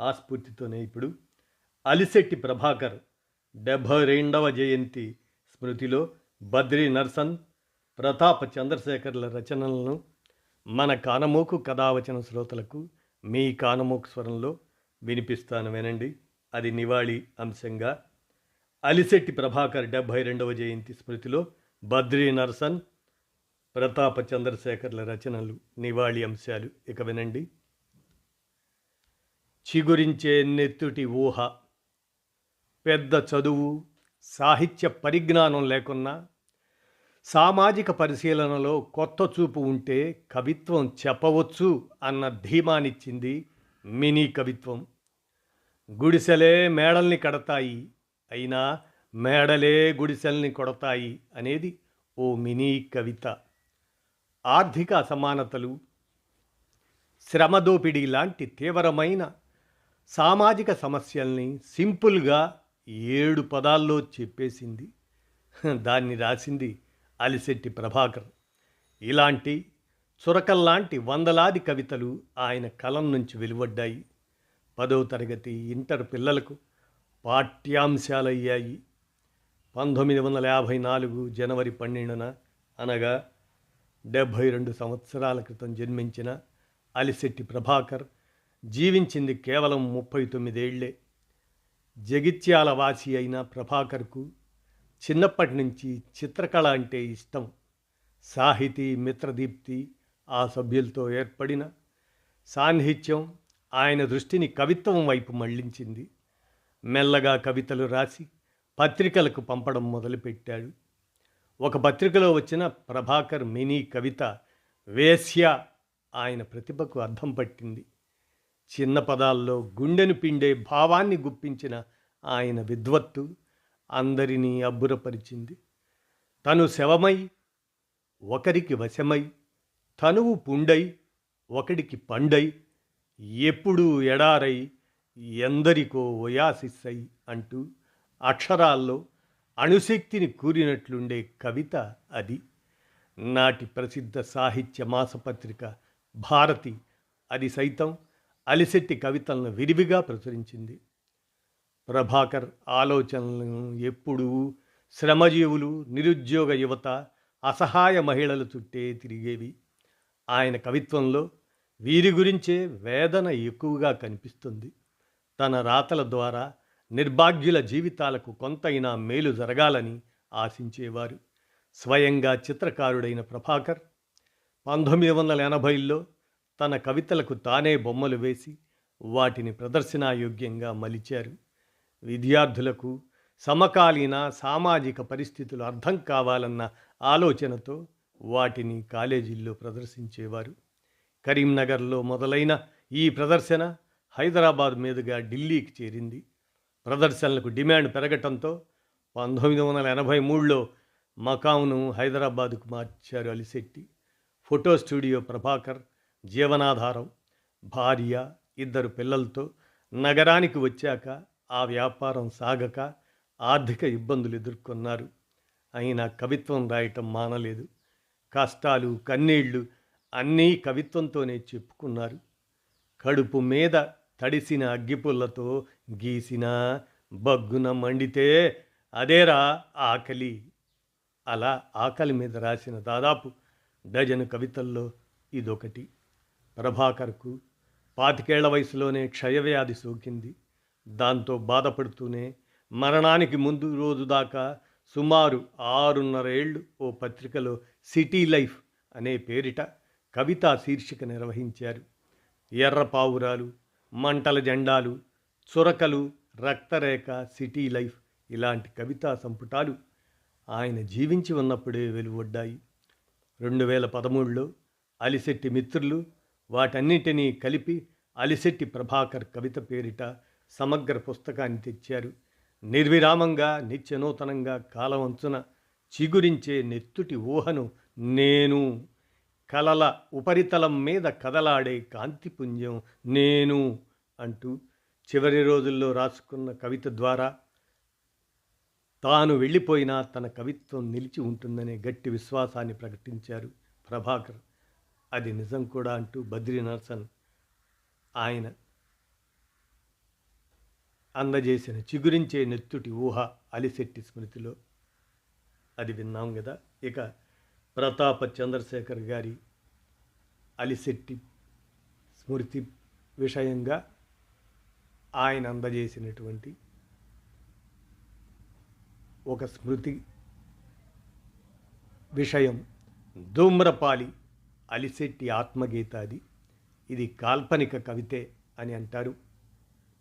ఆ స్ఫూర్తితోనే ఇప్పుడు అలిశెట్టి ప్రభాకర్ డెబ్భై రెండవ జయంతి స్మృతిలో బద్రీ నర్సన్ ప్రతాప చంద్రశేఖర్ల రచనలను మన కానమోకు కథావచన శ్రోతలకు మీ కానమోకు స్వరంలో వినిపిస్తాను వినండి. అది నివాళి అంశంగా అలిశెట్టి ప్రభాకర్ డెబ్భై రెండవ జయంతి స్మృతిలో బద్రీ నర్సన్ ప్రతాప చంద్రశేఖర్ల రచనలు నివాళి అంశాలు. ఇక వినండి. చిగురించే నెత్తుటి ఊహ పెద్ద చదువు సాహిత్య పరిజ్ఞానం లేకున్నా సామాజిక పరిశీలనలో కొత్త చూపు ఉంటే కవిత్వం చెప్పవచ్చు అన్న ధీమానిచ్చింది మినీ కవిత్వం. గుడిసెలే మేడల్ని కడతాయి అయినా మేడలే గుడిసెల్ని కొడతాయి అనేది ఓ మినీ కవిత. ఆర్థిక అసమానతలు శ్రమదోపిడీ లాంటి తీవ్రమైన సామాజిక సమస్యల్ని సింపుల్గా ఏడు పదాల్లో చెప్పేసింది. దాన్ని రాసింది అలిశెట్టి ప్రభాకర్. ఇలాంటి చురకల్లాంటి వందలాది కవితలు ఆయన కలం నుంచి వెలువడ్డాయి. పదవ తరగతి ఇంటర్ పిల్లలకు పాఠ్యాంశాలయ్యాయి. పంతొమ్మిది వందల యాభై నాలుగు జనవరి పన్నెండున అనగా డెబ్భై రెండు సంవత్సరాల క్రితం జన్మించిన అలిశెట్టి ప్రభాకర్ జీవించింది కేవలం ముప్పై తొమ్మిదేళ్ళే. జగిత్యాల వాసి అయిన ప్రభాకర్కు చిన్నప్పటి నుంచి చిత్రకళ అంటే ఇష్టం. సాహితీ మిత్రదీప్తి ఆ సభ్యులతో ఏర్పడిన సాన్నిహిత్యం ఆయన దృష్టిని కవిత్వం వైపు మళ్ళించింది. మెల్లగా కవితలు రాసి పత్రికలకు పంపడం మొదలుపెట్టాడు. ఒక పత్రికలో వచ్చిన ప్రభాకర్ మినీ కవిత వేశ్య ఆయన ప్రతిభకు అర్థం పట్టింది. చిన్న పదాల్లో గుండెను పిండే భావాన్ని గుప్పించిన ఆయన విద్వత్తు అందరినీ అబ్బురపరిచింది. తను శవమై ఒకరికి వశమై తనువు పుండై ఒకడికి పండై ఎప్పుడూ ఎడారై ఎందరికో ఒయాసిస్సై అంటూ అక్షరాల్లో అణుశక్తిని కూరినట్లుండే కవిత అది. నాటి ప్రసిద్ధ సాహిత్య మాసపత్రిక భారతి అది సైతం అలిశెట్టి కవితలను విరివిగా ప్రచురించింది. ప్రభాకర్ ఆలోచనలను ఎప్పుడూ శ్రమజీవులు నిరుద్యోగ యువత అసహాయ మహిళల చుట్టే తిరిగేవి. ఆయన కవిత్వంలో వీరి గురించే వేదన ఎక్కువగా కనిపిస్తుంది. తన రాతల ద్వారా నిర్భాగ్యుల జీవితాలకు కొంతైనా మేలు జరగాలని ఆశించేవారు. స్వయంగా చిత్రకారుడైన ప్రభాకర్ పంతొమ్మిది వందల ఎనభైలో తన కవితలకు తానే బొమ్మలు వేసి వాటిని ప్రదర్శనాయోగ్యంగా మలిచారు. విద్యార్థులకు సమకాలీన సామాజిక పరిస్థితులు అర్థం కావాలన్న ఆలోచనతో వాటిని కాలేజీల్లో ప్రదర్శించేవారు. కరీంనగర్లో మొదలైన ఈ ప్రదర్శన హైదరాబాద్ మీదుగా ఢిల్లీకి చేరింది. ప్రదర్శనలకు డిమాండ్ పెరగటంతో పంతొమ్మిది వందల ఎనభై మూడులో మకాంను హైదరాబాదుకు మార్చారు అలిశెట్టి. ఫోటో స్టూడియో ప్రభాకర్ జీవనాధారం భార్య ఇద్దరు పిల్లలతో నగరానికి వచ్చాక ఆ వ్యాపారం సాగక ఆర్థిక ఇబ్బందులు ఎదుర్కొన్నారు. అయినా కవిత్వం రాయటం మానలేదు. కష్టాలు కన్నీళ్ళు అన్నీ కవిత్వంతోనే చెప్పుకున్నారు. కడుపు మీద తడిసిన అగ్గిపుల్లతో గీసిన బగ్గున మండితే అదేరా ఆకలి అలా ఆకలి మీద రాసిన దాదాపు డజను కవితల్లో ఇదొకటి. ప్రభాకర్కు పాతికేళ్ళ వయసులోనే క్షయవ్యాధి సోకింది. దాంతో బాధపడుతూనే మరణానికి ముందు రోజు దాకా సుమారు ఆరున్నర ఏళ్ళు ఓ పత్రికలో సిటీ లైఫ్ అనే పేరిట కవితా శీర్షిక నిర్వహించారు. ఎర్ర పావురాలు మంటల జెండాలు చురకలు రక్తరేఖ సిటీ లైఫ్ ఇలాంటి కవితా సంపుటాలు ఆయన జీవించి ఉన్నప్పుడే వెలువడ్డాయి. రెండు వేల పదమూడులో అలిశెట్టి మిత్రులు వాటన్నిటినీ కలిపి అలిశెట్టి ప్రభాకర్ కవిత పేరిట సమగ్ర పుస్తకాన్ని తెచ్చారు. నిర్విరామంగా నిత్యనూతనంగా కాలవంచున చిగురించే నెత్తుటి ఊహను నేను. కలల ఉపరితలం మీద కదలాడే కాంతిపుంజం నేను అంటూ చివరి రోజుల్లో రాసుకున్న కవిత ద్వారా తాను వెళ్ళిపోయినా తన కవిత్వం నిలిచి ఉంటుందనే గట్టి విశ్వాసాన్ని ప్రకటించారు ప్రభాకర్. అది నిజం కూడా అంటూ బద్రీ ఆయన అందజేసిన చిగురించే నెత్తుటి ఊహ అలిశెట్టి స్మృతిలో అది విన్నాం కదా. ఇక ప్రతాప చంద్రశేఖర్ గారి అలిశెట్టి స్మృతి విషయంగా ఆయన అందజేసినటువంటి ఒక స్మృతి విషయం ధూమ్రపాలి అలిశెట్టి ఆత్మగీత అది. ఇది కాల్పనిక కవితే అని అంటారు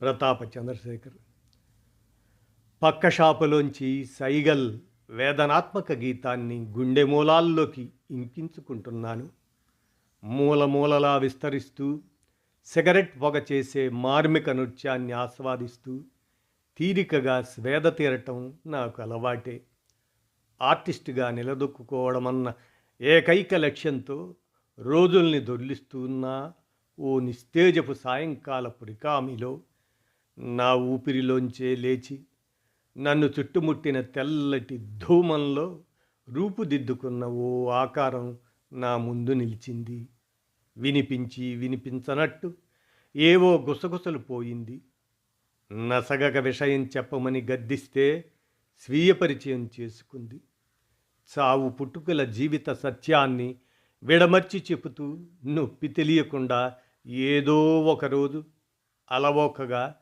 ప్రతాప చంద్రశేఖర్. పక్క షాపులోంచి సైగల్ వేదనాత్మక గీతాన్ని గుండె మూలాల్లోకి ఇంకించుకుంటున్నాను. మూల మూలలా విస్తరిస్తూ సిగరెట్ పొగ చేసే మార్మిక నృత్యాన్ని ఆస్వాదిస్తూ తీరికగా స్వేద తీరటం నాకు అలవాటే. ఆర్టిస్టుగా నిలదొక్కుకోవడమన్న ఏకైక లక్ష్యంతో రోజుల్ని దొర్లిస్తున్న ఓ నిస్తేజపు సాయంకాలపు రికామిలో నా ఊపిరిలోంచే లేచి నన్ను చుట్టుముట్టిన తెల్లటి ధూమంలో రూపుదిద్దుకున్న ఓ ఆకారం నా ముందు నిలిచింది. వినిపించి వినిపించనట్టు ఏవో గుసగుసలు పోయింది. నసగక విషయం చెప్పమని గద్దిస్తే స్వీయ పరిచయం చేసుకుంది. చావు పుట్టుకల జీవిత సత్యాన్ని విడమర్చి చెబుతూ నొప్పి తెలియకుండా ఏదో ఒకరోజు అలవోకగా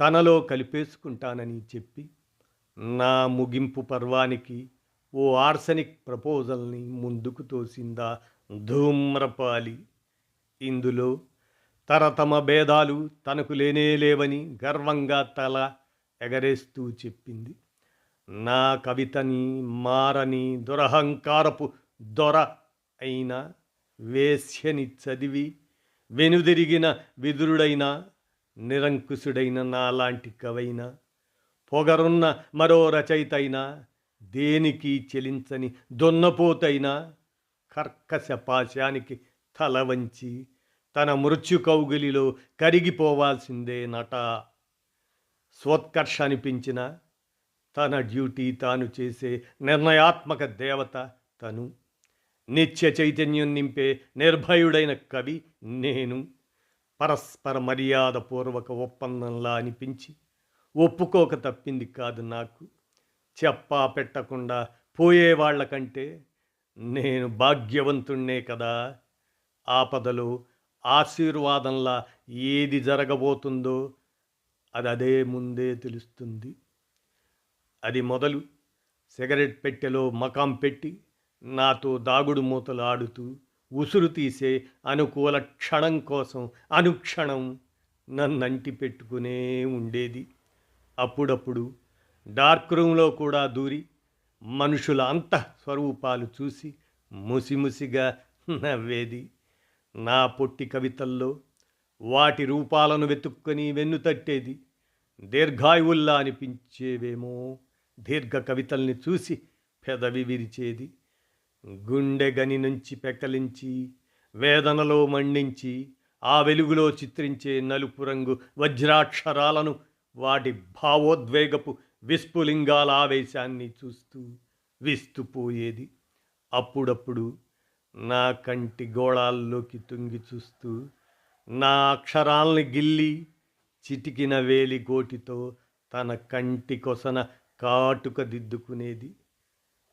తనలో కలిపేసుకుంటానని చెప్పి నా ముగింపు పర్వానికి ఓ ఆర్సనిక్ ప్రపోజల్ని ముందుకు తోసిందా ధూమ్రపాలి. ఇందులో తరతమ భేదాలు తనకు లేనే లేవని గర్వంగా తల ఎగరేస్తూ చెప్పింది. నా కవితని మారని దురహంకారపు దొర అయినా వేశ్యని చదివి వెనుదిరిగిన విదురుడైన నిరంకుశుడైన నాలాంటి కవైన పొగరున్న మరో రచయితైనా దేనికి చెలించని దొన్నపోతైనా కర్కశ పాశానికి తల వంచి తన మృత్యు కౌగిలిలో కరిగిపోవాల్సిందే నట. స్వోత్కర్ష అనిపించిన తన డ్యూటీ తాను చేసే నిర్ణయాత్మక దేవత తను. నిత్య చైతన్యం నింపే నిర్భయుడైన కవి నేను. పరస్పర మర్యాదపూర్వక ఒప్పందంలా అనిపించి ఒప్పుకోక తప్పింది కాదు నాకు. చెప్పా పెట్టకుండా పోయేవాళ్ళ కంటే నేను భాగ్యవంతుణ్ణే కదా. ఆపదలో ఆశీర్వాదంలా ఏది జరగబోతుందో అది అదే ముందే తెలుస్తుంది. అది మొదలు. సిగరెట్ పెట్టెలో మకాం పెట్టి నాతో దాగుడు మూతలు ఆడుతూ ఉసురు తీసే అనుకూల క్షణం కోసం అనుక్షణం నన్నంటి పెట్టుకునే ఉండేది. అప్పుడప్పుడు డార్క్ రూమ్లో కూడా దూరి మనుషుల అంత స్వరూపాలు చూసి ముసిముసిగా నవ్వేది. నా పొట్టి కవితల్లో వాటి రూపాలను వెతుక్కొని వెన్ను తట్టేది. దీర్ఘాయువుల్లా అనిపించేవేమో దీర్ఘ కవితల్ని చూసి పెదవి విరిచేది. గుండె గని నుంచి పెకలించి వేదనలో మండించి ఆ వెలుగులో చిత్రించే నలుపు రంగు వజ్రాక్షరాలను వాటి భావోద్వేగపు విస్ఫులింగాల ఆవేశాన్ని చూస్తూ విస్తుపోయేది అప్పుడప్పుడు నా కంటి గోళాల్లోకి తుంగి చూస్తూ నా అక్షరాల్ని గిల్లి చిటికిన వేలి గోటితో తన కంటి కొసన కాటుక దిద్దుకునేది.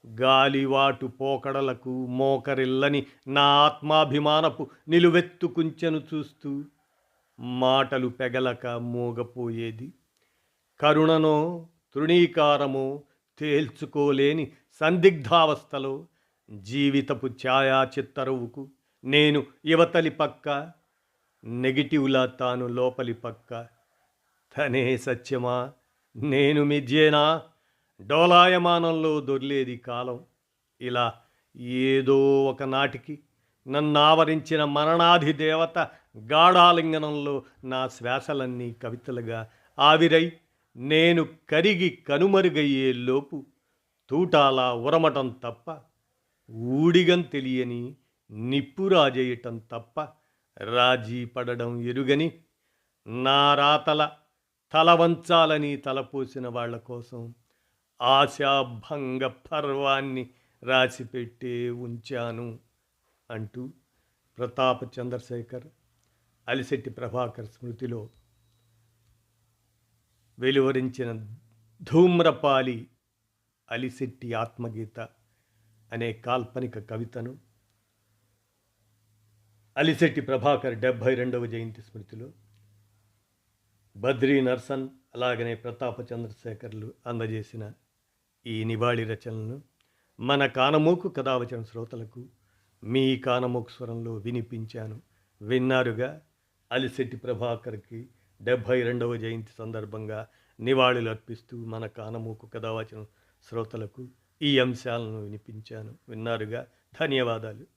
గాలివాటు పోకడలకు మోకరిల్లని నా ఆత్మాభిమానపు నిలువెత్తు కుంచెను చూస్తూ మాటలు పెగలక మోగపోయేది. కరుణనో తృణీకారమో తేల్చుకోలేని సందిగ్ధావస్థలో జీవితపు ఛాయాచిత్తరువుకు నేను యువతలి పక్క నెగిటివ్లా తాను లోపలి పక్క. తనే సత్యమా? నేను మిజేనా డోలాయమానంలో దొర్లేది కాలం. ఇలా ఏదో ఒక నాటికి నన్ను ఆవరించిన మరణాధి దేవత గాఢాలింగనంలో నా శ్వాసలన్నీ కవితలుగా ఆవిరై నేను కరిగి కనుమరుగయ్యే లోపు తూటాలా ఉరమటం తప్ప ఊడిగం తెలియని నిప్పు రాజేయటం తప్ప రాజీ పడడం ఎరుగని నా రాతల తల వంచాలని తలపోసిన వాళ్ళ కోసం ఆశాభంగ పర్వాన్ని రాసిపెట్టే ఉంచాను అంటూ ప్రతాప చంద్రశేఖర్ అలిశెట్టి ప్రభాకర్ స్మృతిలో వెలువరించిన ధూమ్రపాలి అలిశెట్టి ఆత్మగీత అనే కాల్పనిక కవితను అలిశెట్టి ప్రభాకర్ డెబ్భై రెండవ జయంతి స్మృతిలో బద్రీ నర్సన్ అలాగనే ప్రతాప చంద్రశేఖర్లు అందజేసిన ఈ నివాళి రచనలను మన కానమోకు కథావచన శ్రోతలకు మీ కానమోకు స్వరంలో వినిపించాను. విన్నారుగా? అలిశెట్టి ప్రభాకర్కి డెబ్భై రెండవ జయంతి సందర్భంగా నివాళులు అర్పిస్తూ మన కానమోకు కథావచన శ్రోతలకు ఈ అంశాలను వినిపించాను. విన్నారుగా? ధన్యవాదాలు.